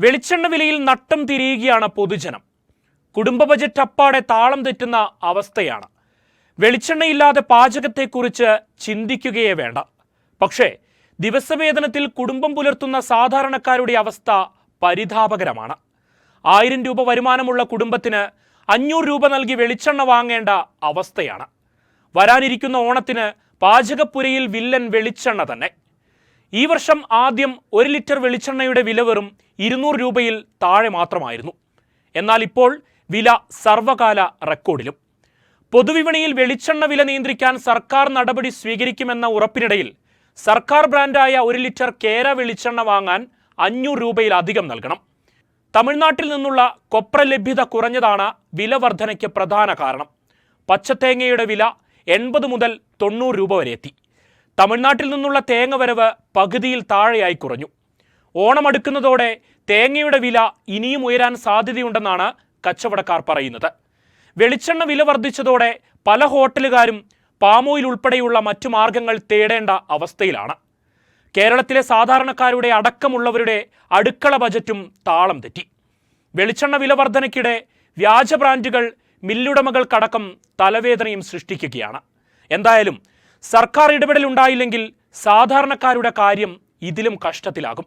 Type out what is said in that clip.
വെളിച്ചെണ്ണ വിലയിൽ നട്ടം തിരിയുകയാണ് പൊതുജനം. കുടുംബ ബജറ്റ് അപ്പാടെ താളം തെറ്റുന്ന അവസ്ഥയാണ്. വെളിച്ചെണ്ണയില്ലാതെ പാചകത്തെക്കുറിച്ച് ചിന്തിക്കുകയേ വേണ്ട. പക്ഷേ ദിവസവേതനത്തിൽ കുടുംബം പുലർത്തുന്ന സാധാരണക്കാരുടെ അവസ്ഥ പരിതാപകരമാണ്. ആയിരം രൂപ വരുമാനമുള്ള കുടുംബത്തിന് അഞ്ഞൂറ് രൂപ നൽകി വെളിച്ചെണ്ണ വാങ്ങേണ്ട അവസ്ഥയാണ്. വരാനിരിക്കുന്ന ഓണത്തിന് പാചകപ്പുരയിൽ വില്ലൻ വെളിച്ചെണ്ണ തന്നെ. ഈ വർഷം ആദ്യം ഒരു ലിറ്റർ വെളിച്ചെണ്ണയുടെ വില വെറും ഇരുന്നൂറ് രൂപയിൽ താഴെ മാത്രമായിരുന്നു. എന്നാൽ ഇപ്പോൾ വില സർവകാല റെക്കോർഡിലും. പൊതുവിപണിയിൽ വെളിച്ചെണ്ണ വില നിയന്ത്രിക്കാൻ സർക്കാർ നടപടി സ്വീകരിക്കുമെന്ന ഉറപ്പിനിടയിൽ സർക്കാർ ബ്രാൻഡായ ഒരു ലിറ്റർ കേര വെളിച്ചെണ്ണ വാങ്ങാൻ അഞ്ഞൂറ് രൂപയിലധികം നൽകണം. തമിഴ്നാട്ടിൽ നിന്നുള്ള കൊപ്ര ലഭ്യത കുറഞ്ഞതാണ് വില വർധനയ്ക്ക് പ്രധാന കാരണം. പച്ചത്തേങ്ങയുടെ വില എൺപത് മുതൽ തൊണ്ണൂറ് രൂപ വരെ എത്തി. തമിഴ്നാട്ടിൽ നിന്നുള്ള തേങ്ങ വരവ് പകുതിയിൽ താഴെയായി കുറഞ്ഞു. ഓണമടുക്കുന്നതോടെ തേങ്ങയുടെ വില ഇനിയും ഉയരാൻ സാധ്യതയുണ്ടെന്നാണ് കച്ചവടക്കാർ പറയുന്നത്. വെളിച്ചെണ്ണ വില വർദ്ധിച്ചതോടെ പല ഹോട്ടലുകാരും പാമോയിൽ ഉൾപ്പെടെയുള്ള മറ്റു മാർഗങ്ങൾ തേടേണ്ട അവസ്ഥയിലാണ്. കേരളത്തിലെ സാധാരണക്കാരുടെ അടക്കമുള്ളവരുടെ അടുക്കള ബജറ്റും താളം തെറ്റി. വെളിച്ചെണ്ണ വില വർധനയ്ക്കിടെ വ്യാജ ബ്രാൻഡുകൾ മില്ലുടമകൾക്കടക്കം തലവേദനയും സൃഷ്ടിക്കുകയാണ്. എന്തായാലും സർക്കാർ ഇടപെടലുണ്ടായില്ലെങ്കിൽ സാധാരണക്കാരുടെ കാര്യം ഇതിലും കഷ്ടത്തിലാകും.